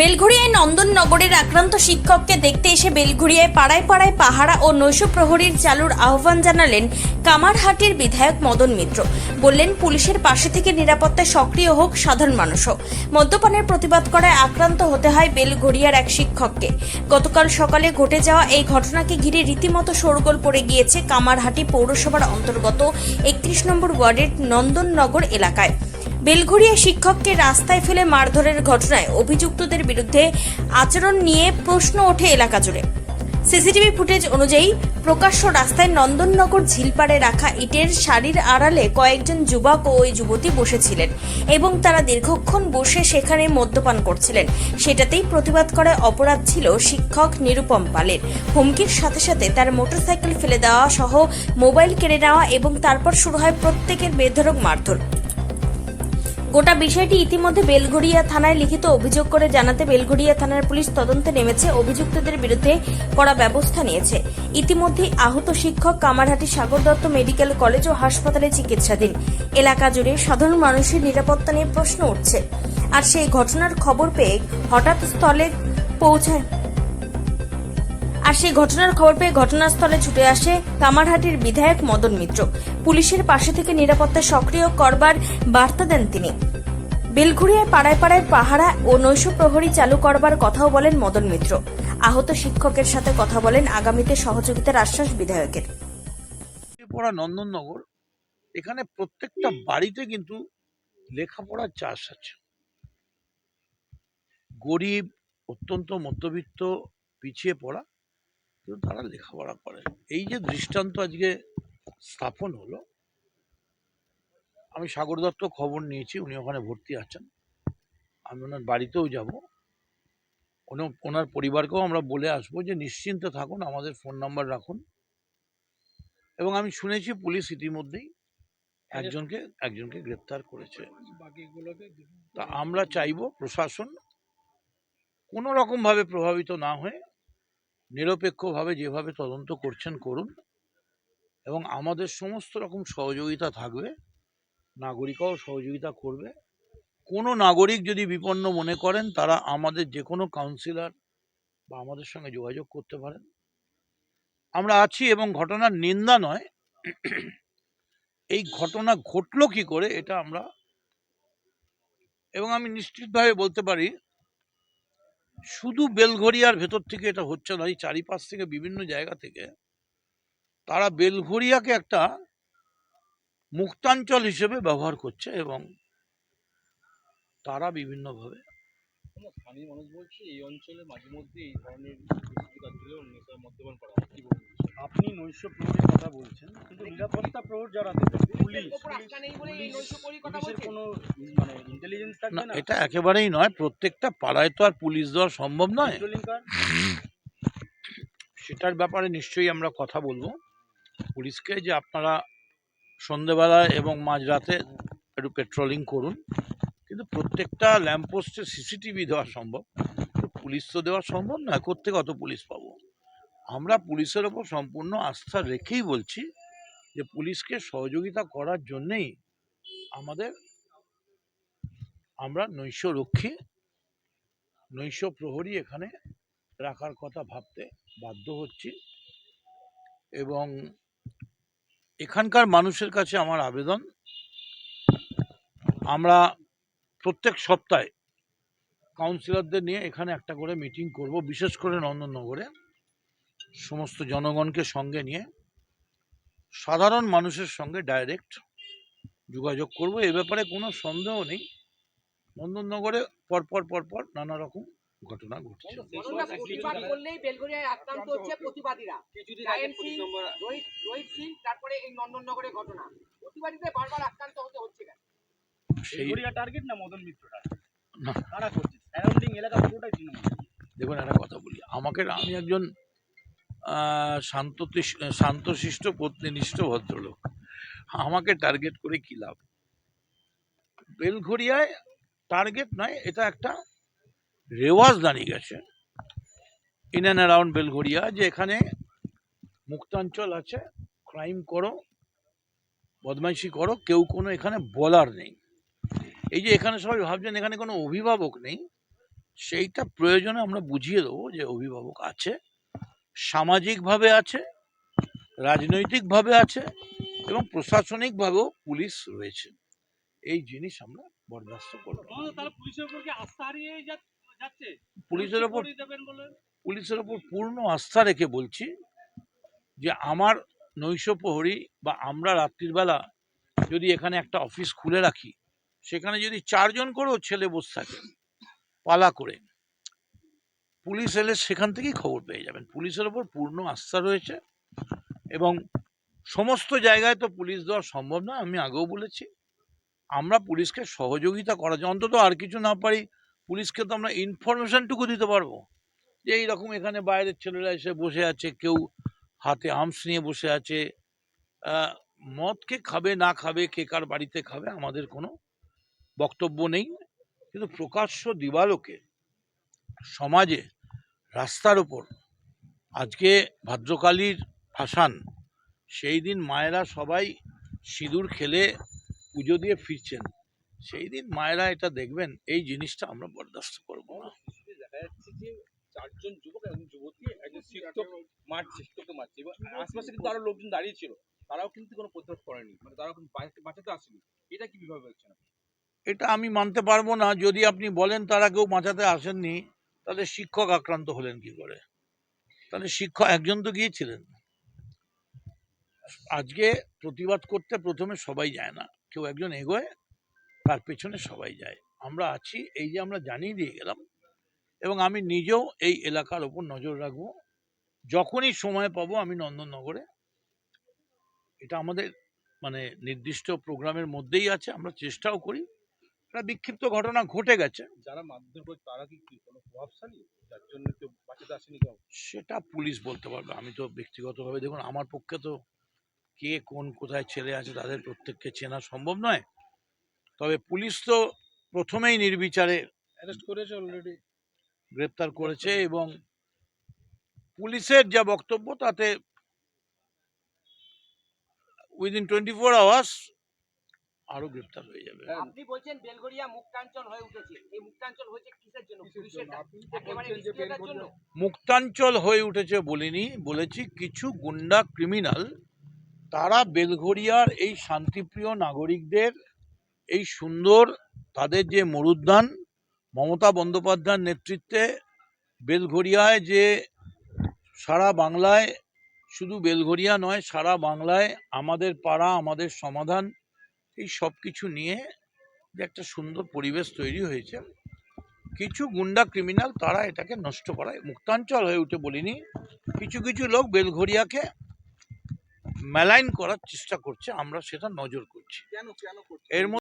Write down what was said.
বেলঘড়িয়ায় নন্দননগরের আক্রান্ত শিক্ষককে দেখতে এসে বেলঘড়িয়ায় পাড়ায় পাড়ায় পাহারা ও নৈশ প্রহরীর চালুর আহ্বান জানালেন কামারহাটির বিধায়ক মদন মিত্র। বললেন, পুলিশের পাশে থেকে নিরাপত্তায় সক্রিয় হোক, সাধারণ মানুষও মদ্যপানের প্রতিবাদ করায় আক্রান্ত হতে হয় বেলঘড়িয়ার এক শিক্ষককে। গতকাল সকালে ঘটে যাওয়া এই ঘটনাকে ঘিরে রীতিমতো শোরগোল পড়ে গিয়েছে কামারহাটি পৌরসভার অন্তর্গত একত্রিশ নম্বর ওয়ার্ডের নন্দননগর এলাকায়। বেলঘড়িয়া শিক্ষককে রাস্তায় ফেলে মারধরের ঘটনায় অভিযুক্তদের বিরুদ্ধে আচরণ নিয়ে প্রশ্ন ওঠে এলাকা জুড়ে। সিসিটিভি ফুটেজ অনুযায়ী প্রকাশ্য রাস্তায় নন্দননগর ঝিলপাড়ে রাখা ইটের শাড়ির আড়ালে কয়েকজন যুবক ও ওই যুবতী বসেছিলেন এবং তারা দীর্ঘক্ষণ বসে সেখানে মদ্যপান করছিলেন। সেটাতেই প্রতিবাদ করায় অপরাধ ছিল শিক্ষক নিরুপম পালের। হুমকির সাথে সাথে তার মোটরসাইকেল ফেলে দেওয়া সহ মোবাইল কেড়ে নেওয়া এবং তারপর শুরু হয় প্রত্যেকের বেধরক মারধর। গোটা বিষয়টি ইতিমধ্যে বেলঘড়িয়া থানায় লিখিত অভিযোগ করে জানাতে বেলঘড়িয়া থানার পুলিশ তদন্তে নেমেছে। অভিযুক্তদের বিরুদ্ধে কড়া ব্যবস্থা নিয়েছে। ইতিমধ্যেই আহত শিক্ষক কামারহাটি সাগর দত্ত মেডিকেল কলেজ ও হাসপাতালে চিকিৎসাধীন। এলাকা জুড়ে সাধারণ মানুষের নিরাপত্তা নিয়ে প্রশ্ন উঠছে। আর সেই ঘটনার খবর পেয়ে হঠাৎ স্থলে পৌঁছায় আর সেই ঘটনার খবর পেয়ে ঘটনাস্থলে ছুটে আসে কামারহাটির বিধায়ক মদন মিত্র। পুলিশের পাশে থেকে নিরাপত্তা সক্রিয় করবার বার্তা দেন তিনি। বেলঘুরিয়ায় পাড়ায় পাড়ায় পাহারা ও নৈশ প্রহরী চালু করবার কথাও বলেন মদন মিত্র। আহত শিক্ষকের সাথে কথা বলেন আগামীতে সহযোগিতার আশ্বাস বিধায়কের। পড়া নন্দননগর, এখানে প্রত্যেকটা বাড়িতে কিন্তু লেখাপড়ার চাষ আছে। গরিব, অত্যন্ত মধ্যবিত্ত, পিছিয়ে পড়া কিন্তু তারা লেখাপড়া করে। এই যে দৃষ্টান্ত আজকে স্থাপন হলো, আমি সাগর দত্ত খবর নিয়েছি, উনি ওখানে ভর্তি আছেন। আমি ওনার বাড়িতেও যাব। ওনা- ওনার পরিবারকেও আমরা বলে আসব যে নিশ্চিন্তে থাকুন, আমাদের ফোন নাম্বার রাখুন। এবং আমি শুনেছি পুলিশ ইতিমধ্যেই একজনকে একজনকে গ্রেপ্তার করেছে। তা আমরা চাইব প্রশাসন কোনো রকমভাবে প্রভাবিত না হয়ে নিরপেক্ষভাবে যেভাবে তদন্ত করছেন করুন এবং আমাদের সমস্ত রকম সহযোগিতা থাকবে নাগরিকরাও সহযোগিতা করবে। কোনো নাগরিক যদি বিপন্ন মনে করেন, তারা আমাদের যে কোনো কাউন্সিলর বা আমাদের সঙ্গে যোগাযোগ করতে পারেন। আমরা আছি এবং ঘটনার নিন্দা নয়। এই ঘটনা ঘটলো কি করে, এটা আমরা এবং আমি নিশ্চিতভাবে বলতে পারি শুধু বেলঘরিয়ার ভেতর থেকে এটা হচ্ছে না, এই চারিপাশ থেকে বিভিন্ন জায়গা থেকে তারা বেলঘরিয়াকে একটা মুক্তাঞ্চল হিসেবে ব্যবহার করছে এবং তারা বিভিন্নভাবে স্থানীয় মানুষ বলছে এই অঞ্চলে মাঝে মধ্যে এই ধরনের করা আপনি নৈশ প্রহরীর কথা বলছেন কিন্তু নিরাপত্তা প্রহর যারা দেবে পুলিশ পুলিশের কোনো মানে ইন্টেলিজেন্স না থাকবে না এটা একেবারেই নয় প্রত্যেকটা পাড়ায় তো আর পুলিশ দেওয়া সম্ভব নয়। সেটার ব্যাপারে নিশ্চয়ই আমরা কথা বলব। পুলিশকে যে আপনারা সন্ধেবেলা এবং মাঝরাতে একটু পেট্রোলিং করুন কিন্তু প্রত্যেকটা ল্যাম্পপোস্টে সিসিটিভি দেওয়া সম্ভব। তো পুলিশ তো দেওয়া সম্ভব নয় কোথেকে অত পুলিশ পাবো? আমরা পুলিশের ওপর সম্পূর্ণ আস্থা রেখেই বলছি যে পুলিশকে সহযোগিতা করার জন্যেই আমাদের আমরা নৈশ রক্ষী নৈশ প্রহরী এখানে রাখার কথা ভাবতে বাধ্য হচ্ছি এবং এখানকার মানুষের কাছে আমার আবেদন, আমরা প্রত্যেক সপ্তাহে কাউন্সিলরদের নিয়ে এখানে একটা করে মিটিং করব, বিশেষ করে নন্দননগরে সমস্ত জনগণকে সঙ্গে নিয়ে সাধারণ মানুষের সঙ্গে ডাইরেক্ট যোগাযোগ করব। এ ব্যাপারে কোনো সন্দেহ নেই। নন্দননগরে পরপর পরপর নানা রকম ঘটনা ঘটছে। ঘটনা প্রতিবাদ করলেই বেলগড়িয়ায় আক্রান্ত হচ্ছে প্রতিবাদীরা। কিছুদিন জায়েন্ট আগে পুলিশ সিং, নম্বর রোহিত রোহিত সিং তারপরে এই নন্দননগরের ঘটনা। প্রতিবাদীদের বারবার আক্রান্ত হতে হচ্ছে কেন? সেই টার্গেট না মদন মিত্র টার্গেট না। কারা করছে? সারাউন্ডিং এলাকা পুরোটাই তৃণমূল। দেখুন একটা কথা বলি। আমাকে আমি একজন শান্ততিস- শান্তশিষ্ট, পত্নীনিষ্ঠ, ভদ্রলোক। আমাকে টার্গেট করে কি লাভ? বেলঘরিয়ায় টার্গেট নয়, এটা একটা রেওয়াজ দাঁড়িয়ে গেছে। ইন অ্যান্ড অ্যারাউন্ড বেলঘরিয়া যে এখানে মুক্তাঞ্চল আছে ক্রাইম করো, বদমাইশি করো, কেউ কোনো এখানে বলার নেই। এই যে এখানে সবাই ভাবছেন, এখানে কোনো অভিভাবক নেই, সেইটা প্রয়োজনে আমরা বুঝিয়ে দেবো যে অভিভাবক আছে। সামাজিকভাবে আছে রাজনৈতিকভাবে আছে এবং প্রশাসনিকভাবেও পুলিশ রয়েছে। এই জিনিস আমরা বরদাস্ত করব। পুলিশের ওপর পুলিশের ওপর পূর্ণ আস্থা রেখে বলছি যে আমার নৈশ প্রহরী বা আমরা রাত্রিবেলা যদি এখানে একটা অফিস খুলে রাখি সেখানে যদি চারজন করেও ছেলে বসে থাকে পালা করে পুলিশ এলে সেখান থেকেই খবর পেয়ে যাবেন। পুলিশের ওপর পূর্ণ আস্থা রয়েছে এবং সমস্ত জায়গায় তো পুলিশ দেওয়া সম্ভব না আমি আগেও বলেছি। আমরা পুলিশকে সহযোগিতা করা যায়। অন্তত আর কিছু না পারি পুলিশকে তো আমরা ইনফরমেশনটুকু দিতে পারব। যে এইরকম এখানে বাইরের ছেলেরা এসে বসে আছে কেউ হাতে আর্মস নিয়ে বসে আছে আহ, মদ কে খাবে না খাবে কে কার বাড়িতে খাবে আমাদের কোনো বক্তব্য নেই। কিন্তু প্রকাশ্য দিবালোকে সমাজে রাস্তার ওপর আজকে ভাদ্রকালীর ভাসান সেই দিন মায়েরা সবাই সিঁদুর খেলে পুজো দিয়ে ফিরছেন। সেই দিন মায়েরা এটা দেখবেন এই জিনিসটা আমরা বরদাস্ত করব না। দেখা যাচ্ছে যে চারজন যুবক যুবতী একজন শিক্ষক মারছে শিক্ষককে মারছে এবং আশপাশে কিন্তু আরও লোকজন দাঁড়িয়ে ছিল। তারাও কিন্তু কোনো প্রতিরোধ করেনি। মানে তারাও কিন্তু বাঁচাতে- আসেনি। এটা কি বিভাগ হচ্ছে না এটা আমি মানতে পারব না। যদি আপনি বলেন তারা কেউ বাঁচাতে আসেননি তাহলে শিক্ষক আক্রান্ত হলেন কি করে? তাহলে শিক্ষক একজন তো গিয়েছিলেন। আজকে প্রতিবাদ করতে প্রথমে সবাই যায় না। কেউ একজন এগোয়, তার পেছনে সবাই যায়। আমরা আছি, এই যে আমরা জানিয়ে দিয়ে গেলাম এবং আমি নিজেও এই এলাকার ওপর নজর রাখব। যখনই সময় পাবো আমি নন্দননগরে। এটা আমাদের মানে নির্দিষ্ট প্রোগ্রামের মধ্যেই আছে, আমরা চেষ্টাও করি। একটা বিক্ষিপ্ত ঘটনা ঘটে গেছে। যারা মারধর করে তারা কি কি কোনো প্রভাবশালী যার জন্য কেউ বাঁচাতে আসেনি কেউ? সেটা পুলিশ বলতে পারবে। আমি তো ব্যক্তিগতভাবে দেখুন আমার পক্ষে তো কে কোন কোথায় ছেলে আছে তাদের প্রত্যেককে চেনা সম্ভব নয়। তবে পুলিশ তো প্রথমেই নির্বিচারে অ্যারেস্ট করেছে অলরেডি গ্রেপ্তার করেছে এবং পুলিশের যা বক্তব্য তাতে উইদিন টোয়েন্টি ফোর আওয়ার্স আরও গ্রেপ্তার হয়ে যাবে। আপনি বলছেন বেলগড়িয়া মুক্তাঞ্চল হয়ে উঠেছে। এই মুক্তাঞ্চল হয়েছে কিসের জন্য? পুলিশের একেবারে জন্য। মুক্তাঞ্চল হয়ে উঠেছে বলিনি বলেছি কিছু গুন্ডা ক্রিমিনাল তারা বেলঘরিয়ার এই শান্তিপ্রিয় নাগরিকদের এই সুন্দর তাদের যে মরুদ্যান মমতা বন্দ্যোপাধ্যায়ের নেতৃত্বে বেলঘরিয়ায় যে সারা বাংলায় শুধু বেলঘরিয়া নয় সারা বাংলায় আমাদের পাড়া আমাদের সমাধান এই সব কিছু নিয়ে যে একটা সুন্দর পরিবেশ তৈরি হয়েছে। কিছু গুন্ডা ক্রিমিনাল তারা এটাকে নষ্ট করায়। মুক্তাঞ্চল হয়ে উঠে বলিনি কিছু কিছু লোক বেলঘরিয়াকে মেলাইন করার চেষ্টা করছে। আমরা সেটা নজর করছি? এর মধ্যে